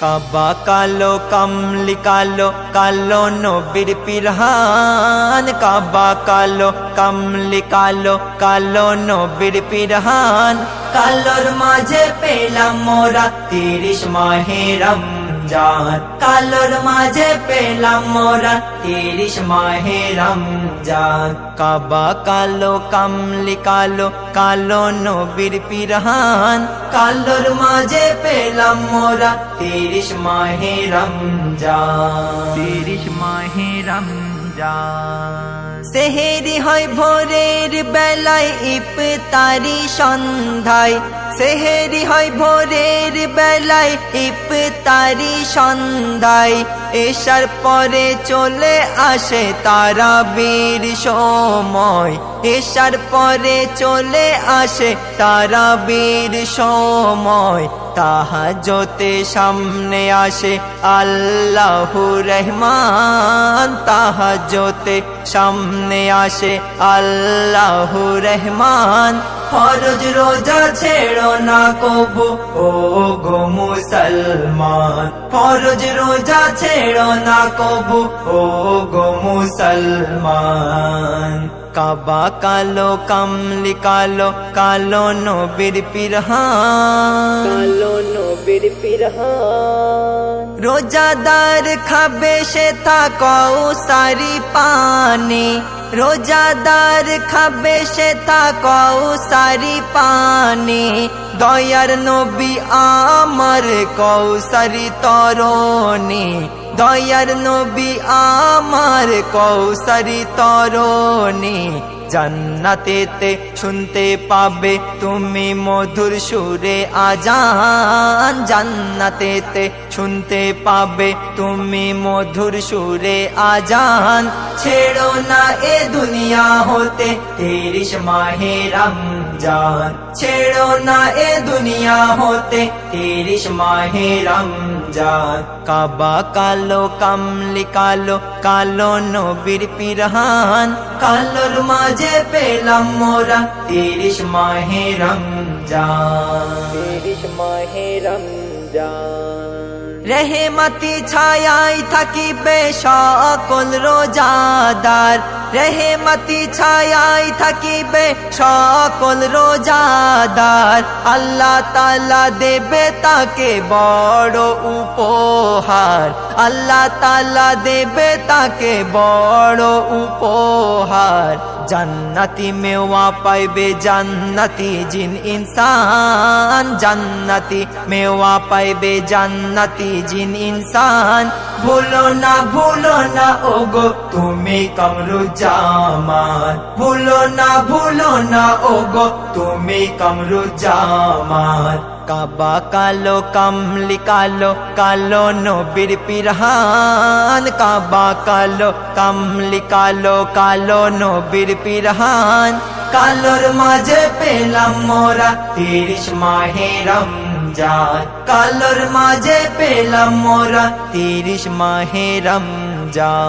কাবা কালো, কামলি কালো কালো নবীর পিরহান। কাবা কালো, কামলি কালো কালো নবীর পিরহান। কালোর মাঝে পেলাম মোরা তিরিশ মাহে রমজান। কালোর মাঝে পেলাম মোরা তিরিশ মাহে রমজান। কাবা কালো কামলি কালো কালো নবীর পিরহান। কালোর মাঝে পেলাম মোরা তিরিশ মাহে রমজান। তিরিশ মাহে রমজান। সেহেরি হয় ভোরের বেলায় ইফতারি সন্ধ্যায়। সেহেরি হয় ভোরের বেলায় ইফতারি সন্ধ্যায়। এসার পরে চলে আসে তারা বীর সময়। এসার পরে চলে আসে তারা বীর সময়। তাহাজতে সামনে আসে, আল্লাহু রহমান তাহাজতে সামনে আসে, আল্লাহু রহমান, ফরজ রোজা ছেড়ো না কবু, ও গো মুসলমান, ফরজ রোজা ছেড়ো না কবু, ও গো মুসলমান। কাবা কালো কামলি কালো কালো নবীর পিরহান। কালো নবীর পিরহান। রোজাদার খাবে সে থাকও সারি পানি। রোজাদার খাবে সে থাকও সারি পানি। দয়ার নবী আমার কৌসারি তরণী। দয়ার নবী আমার কৌসারি তরণী। জান্নাতেতে শুনতে পাবে তুমি মধুর সুরে আজান। জান্নাতেতে শুনতে পাবে তুমি মধুর সুরে আজান। ছেড়ো না এ দুনিয়া হতে তিরিশ মাহে রমজান। ছেড়ো না এ দুনিয়া হতে তিরিশ মাহে রমজান। কাবা কালো, কামলি কালো কালো নবীর পিরহান। কালোর মাঝে পেলাম মোরা তিরিশ মাহে রমজান। তিরিশ মাহে রমজান। রেহেমতি ছায়াই থাকিবে সকল রোজাদার। রেহেমতি ছায়াই থাকিবে সকল রোজাদার। আল্লাহ তালা দেবে তাকে বড় উপহার। আল্লাহ তালা দেবে তাকে বড় উপহার। জান্নাতি মেওয়া পাইবে জান্নাতি জিন ইনসান। জান্নাতি মেওয়া পাইবে জান্নাতি জিন ইনসান। ভুলো না ভুলো না, ওগো, তুমি কমরু জামান। ভুলো না ভুলো না, ওগো, তুমি কমরু জামান। কাবা কালো, কামলি কালো কালো নবীর পিরহান। কাবা কালো, কামলি কালো কালো নবীর পিরহান। কালোর মাঝে পেলাম মোরা তিরিশ মাহে রমজান কালোর মাঝে পেলাম মোরা তিরিশ মাহে রমজান।